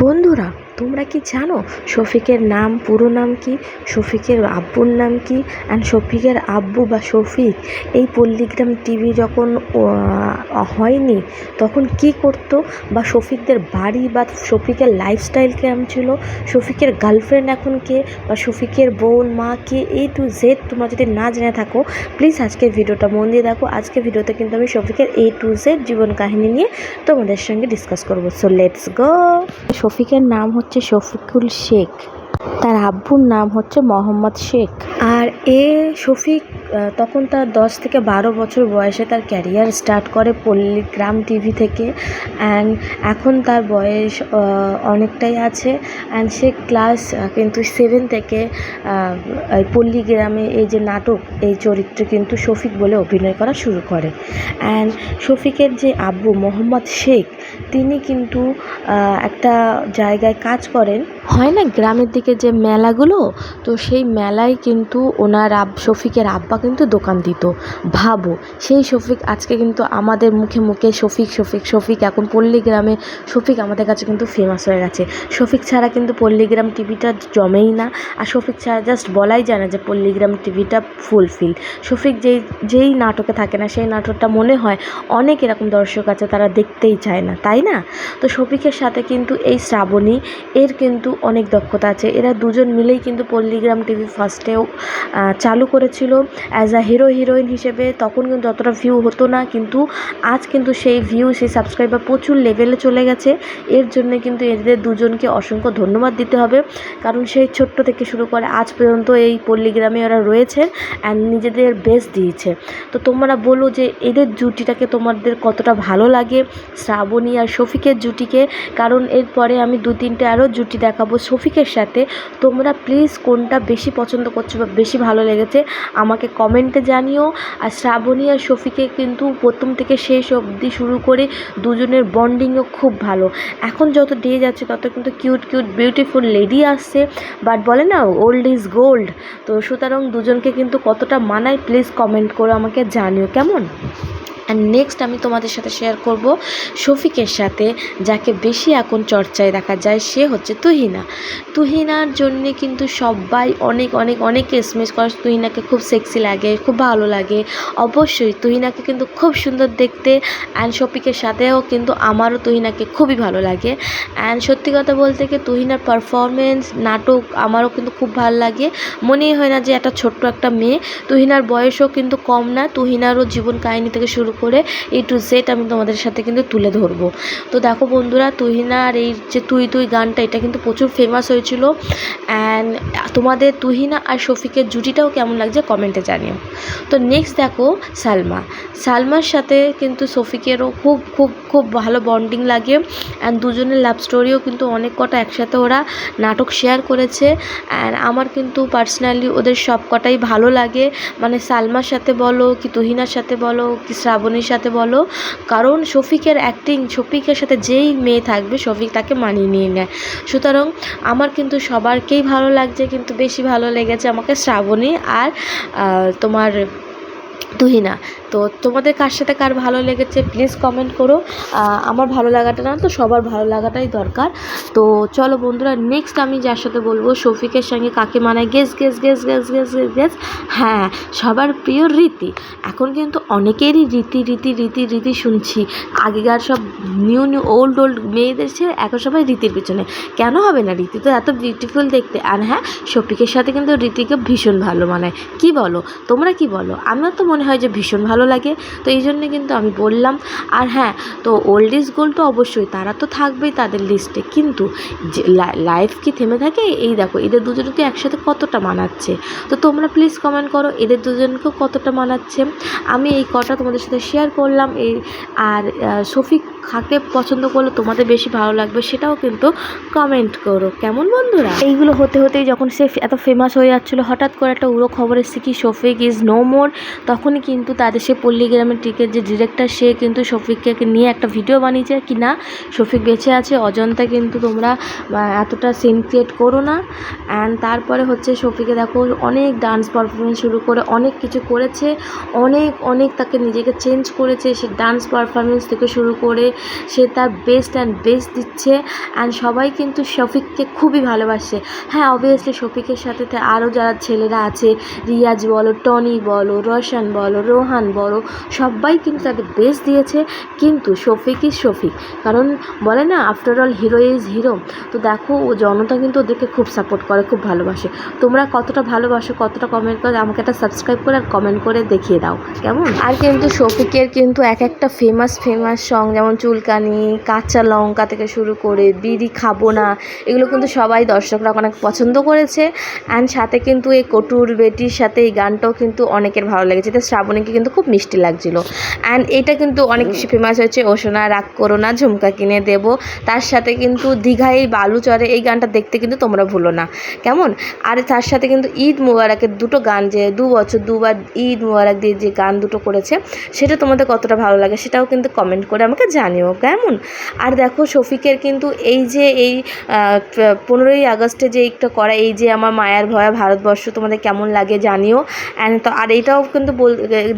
বন্ধুরা তোমরা কি জানো শফিকের নাম, পুরো নাম কি? শফিকের আব্বুর নাম কি? অ্যান্ড শফিকের আব্বু বা শফিক, এই পল্লীগ্রাম টিভি যখন হয়নি, তখন কি করতো? বা শফিকদের বাড়ি বা শফিকের লাইফস্টাইল কেমন ছিল? শফিকের গার্লফ্রেন্ড এখন কে? বা শফিকের বোন, মা কে? এ টু জেড তোমরা যদি না জেনে থাকো প্লিজ আজকে ভিডিওটা মন দিয়ে দেখো। আজকে ভিডিওতে কিন্তু আমি শফিকের এ টু জেড জীবন কাহিনী নিয়ে তোমাদের সঙ্গে ডিসকাস করব। সো লেটস গো শফিকের নাম হচ্ছে শফিকুল শেখ। তার আব্বুর নাম হচ্ছে মোহাম্মদ শেখ। আর এ শফিক তখন তার দশ থেকে বারো বছর বয়সে তার ক্যারিয়ার স্টার্ট করে পল্লীগ্রাম টিভি থেকে। অ্যান্ড এখন তার বয়স অনেকটাই আছে। অ্যান্ড সে ক্লাস কিন্তু সেভেন থেকে পল্লীগ্রামে এই যে নাটক, এই চরিত্রে কিন্তু শফিক বলে অভিনয় করা শুরু করে। অ্যান্ড শফিকের যে আব্বু মোহাম্মদ শেখ, তিনি কিন্তু একটা জায়গায় কাজ করেন। হয় না, গ্রামের দিকে যে মেলাগুলো, তো সেই মেলায় কিন্তু ওনার আব, শফিকের আব্বা কিন্তু দোকান দিত। ভাবো, সেই শফিক আজকে কিন্তু আমাদের মুখে মুখে শফিক শফিক শফিক, এখন পল্লীগ্রামে শফিক আমাদের কাছে কিন্তু ফেমাস হয়ে গেছে। শফিক ছাড়া কিন্তু পল্লীগ্রাম টিভিটা জমেই না, আর শফিক ছাড়া জাস্ট বলাই যায় না যে পল্লীগ্রাম টিভিটা ফুলফিল শফিক যেই যেই নাটকে থাকে না, সেই নাটকটা মনে হয় অনেক এরকম দর্শক আছে, তারা দেখতেই চায় না, তাই না? তো শফিকের সাথে কিন্তু এই শ্রাবণী, এর কিন্তু অনেক দক্ষতা আছে। এরা দুজন মিলেই কিন্তু পল্লীগ্রাম টিভি ফার্স্টেও চালু করেছিল অ্যাজ আ হিরো হিরোইন হিসেবে। তখন কিন্তু অতটা ভিউ হতো না, কিন্তু আজ কিন্তু সেই ভিউ সেই সাবস্ক্রাইবার প্রচুর লেভেলে চলে গেছে। এর জন্য কিন্তু এদের দুজনকে অসংখ্য ধন্যবাদ দিতে হবে। কারণ সেই ছোট্ট থেকে শুরু করে আজ পর্যন্ত এই পল্লীগ্রামে ওরা রয়েছে অ্যান্ড নিজেদের বেস্ট দিয়েছে। তো তোমরা বলো যে এদের জুটিটাকে তোমাদের কতটা ভালো লাগে? শ্রাবণী আর শফিকের জুটিকে। কারণ এরপরে আমি দু তিনটে আরও জুটি দেখাবো শফিকের সাথে। তোমরা প্লিজ কোনটা বেশি পছন্দ করছ বা বেশি ভালো লেগেছে। আমাকে কমেন্টে জানিও। আর শ্রাবণী আর শফিকে কিন্তু প্রথম থেকে শেষ অবধি শুরু করে দুজনের বন্ডিংও খুব ভালো। এখন যত ডে যাচ্ছে তত কিন্তু কিউট কিউট বিউটিফুল লেডি আসছে। বাট বলে না ওল্ড ইজ গোল্ড তো সুতরাং দুজনকে কিন্তু কতটা মানায় প্লিজ কমেন্ট করে আমাকে জানিও। কেমন? অ্যান্ড নেক্সট আমি তোমাদের সাথে শেয়ার করব শফিকের সাথে, যাকে বেশি এখন চর্চায় দেখা যায়, সে হচ্ছে তুহিনা। তুহিনার জন্যে কিন্তু সবাই অনেক অনেক অনেক এসএমএস করে, তুহিনাকে খুব সেক্সি লাগে, খুব ভালো লাগে। অবশ্যই তুহিনাকে কিন্তু খুব সুন্দর দেখতে অ্যান্ড শফিকের সাথেও কিন্তু আমারও তুহিনাকে খুবই ভালো লাগে। অ্যান্ড সত্যি কথা বলতে কি তুহিনার পারফরমেন্স নাটক আমারও কিন্তু খুব ভালো লাগে। মনেই হয় না যে একটা ছোট্ট একটা মেয়ে। তুহিনার বয়সও কিন্তু কম না, তুহিনারও জীবন কাহিনী থেকে শুরু করে এই টু জেড আমি তোমাদের সাথে কিন্তু তুলে ধরবো। তো দেখো বন্ধুরা তুহিনার এই যে তুই তুই গানটা, এটা কিন্তু প্রচুর ফেমাস হয়েছিল। অ্যান্ড তোমাদের তুহিনা আর শফিকের জুটিটাও কেমন লাগছে কমেন্টে জানিও। তো নেক্সট দেখো সালমা। সালমার সাথে কিন্তু শফিকেরও খুব খুব খুব ভালো বন্ডিং লাগে। অ্যান্ড দুজনের লাভ স্টোরিও কিন্তু অনেক কটা একসাথে ওরা নাটক শেয়ার করেছে। অ্যান্ড আমার কিন্তু পার্সোনালি ওদের সব কটাই ভালো লাগে। মানে সালমার সাথে বলো, কি তুহিনার সাথে বলো, কি শ্রাবণীর সাথে বলো। কারণ শফিকের অ্যাক্টিং শফিকের সাথে যেই মেয়ে থাকবে, শফিক তাকে মানিয়ে নিয়ে নেয়। সুতরাং আমার কিন্তু সবারকেই ভালো লাগছে, কিন্তু বেশি ভালো লেগেছে আমাকে শ্রাবণী আর তোমার তুহিনা তো তোমাদের কার সাথে কার ভালো লেগেছে প্লিজ কমেন্ট করো। আমার ভালো লাগাটা না, তো সবার ভালো লাগাটাই দরকার। তো চলো বন্ধুরা নেক্সট আমি যার সাথে বলব, শফিকের সঙ্গে কাকে মানায় guess guess guess guess guess guess guess হ্যাঁ সবার প্রিয় রীতি। এখন কিন্তু অনেকেরই রীতি রীতি রীতি রীতি শুনছি। আগেকার সব নিউ নিউ ওল্ড ওল্ড মেয়েদের ছেড়ে এখন সবাই রীতির পিছনে। কেন হবে না? রীতি তো এত বিউটিফুল দেখতে। আর হ্যাঁ শফিকের সাথে কিন্তু রীতিকে ভীষণ ভালো মানায়। কি বলো? তোমরা কি বলো? আমার তো মনে হয় যে ভীষণ ভালো লাগে। তো এই জন্যে কিন্তু আমি বললাম, আর হ্যাঁ তো ওল্ড ইজ গোল্ড তো অবশ্যই, তারা তো থাকবেই তাদের লিস্টে কিন্তু লাইফ কি থেমে থাকে? এই দেখো, এদের দুজনকে একসাথে কতটা মানাচ্ছে? তো তোমরা প্লিজ কমেন্ট করো, এদের দুজনকেও কতটা মানাচ্ছে? আমি এই কটা তোমাদের সাথে শেয়ার করলাম, এই আর শফিক কাকে পছন্দ করলে, তোমাদের বেশি ভালো লাগবে সেটাও কিন্তু কমেন্ট করো। কেমন বন্ধুরা? এইগুলো হতে হতেই যখন সে এত ফেমাস হয়ে যাচ্ছিল, হঠাৎ করে একটা উড়ো খবর এসেছে কি শফিক ইজ নো মোর তখনই কিন্তু তাদের সে পল্লীগ্রামের টিকের যে ডিরেক্টর সে কিন্তু শফিককে নিয়ে একটা ভিডিও বানিয়েছে। কি না? শফিক বেঁচে আছে, অজন্তা কিন্তু তোমরা এতটা সিন ক্রিয়েট করো না। অ্যান্ড তারপরে হচ্ছে শফিকে দেখো, অনেক ডান্স পারফরমেন্স শুরু করে, অনেক কিছু করেছে, অনেক অনেক তাকে নিজেকে চেঞ্জ করেছে। সে ডান্স পারফরমেন্স থেকে শুরু করে, সে তার বেস্ট অ্যান্ড বেস্ট দিচ্ছে। অ্যান্ড সবাই কিন্তু শফিককে খুবই ভালোবাসে। হ্যাঁ অবভিয়াসলি শফিকের সাথে আরও যারা ছেলেরা আছে, রিয়াজ বলো, টনি বলো, রশন বলো রোহান বলো, সবাই কিন্তু তাদের বেস্ট দিয়েছে, কিন্তু শফিক ইজ শফিক। কারণ বলে না after all hero is hero তো দেখো, ও জনতা কিন্তু ওদেরকে খুব সাপোর্ট করে, খুব ভালোবাসে। তোমরা কতটা ভালোবাসো, কতটা কমেন্ট করে, আমাকে একটা সাবস্ক্রাইব করে আর কমেন্ট করে দেখিয়ে দাও, কেমন? আর কিন্তু শফিকের কিন্তু এক একটা ফেমাস ফেমাস সং যেমন চুলকানি, কাঁচা লঙ্কা থেকে শুরু করে, বিড়ি খাব না, এগুলো কিন্তু সবাই দর্শকরা অনেক পছন্দ করেছে। অ্যান্ড সাথে কিন্তু এই কটুর বেটির সাথে এই গানটাও কিন্তু অনেকের ভালো লেগেছে। শ্রাবণীকে কিন্তু খুব মিষ্টি লাগছিল। অ্যান্ড এটা কিন্তু অনেক বেশি ফেমাস হয়েছে ওসোনা রাগ করো না, ঝুমকা কিনে দেব। তার সাথে কিন্তু দীঘায় বালু চরে এই গানটা দেখতে কিন্তু তোমরা ভুলো না। কেমন? আর তার সাথে কিন্তু ঈদ মুবারকের দুটো গান যে, দু বছর দুবার ঈদ মুবারক দিয়ে যে গান দুটো করেছে, সেটা তোমাদের কতটা ভালো লাগে সেটাও কিন্তু কমেন্ট করে আমাকে জানিও, কেমন? আর দেখো শফিকের কিন্তু এই যে এই পনেরোই আগস্টে যে একটা করা, এই যে আমার মায়ার ভয়া ভারতবর্ষ তোমাদের কেমন লাগে জানিও। অ্যান্ড তো, আর এইটাও কিন্তু বল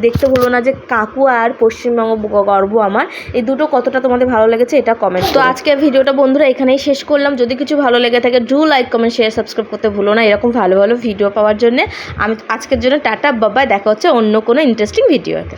দেখতে হলো না যে কাকু আর পশ্চিমবঙ্গ গর্ব আমার। এই দুটো কতটা তোমাদের ভালো লেগেছে এটা কমেন্ট তো আজকে ভিডিওটা বন্ধুরা এখানেই শেষ করলাম। যদি কিছু ভালো লেগে থাকে do like comment share subscribe করতে ভুলো না এরকম ভালো ভালো ভিডিও পাওয়ার জন্য। আমি আজকের জন্য টাটা বাবাই দেখা হচ্ছে অন্য কোনো ইন্টারেস্টিং ভিডিওতে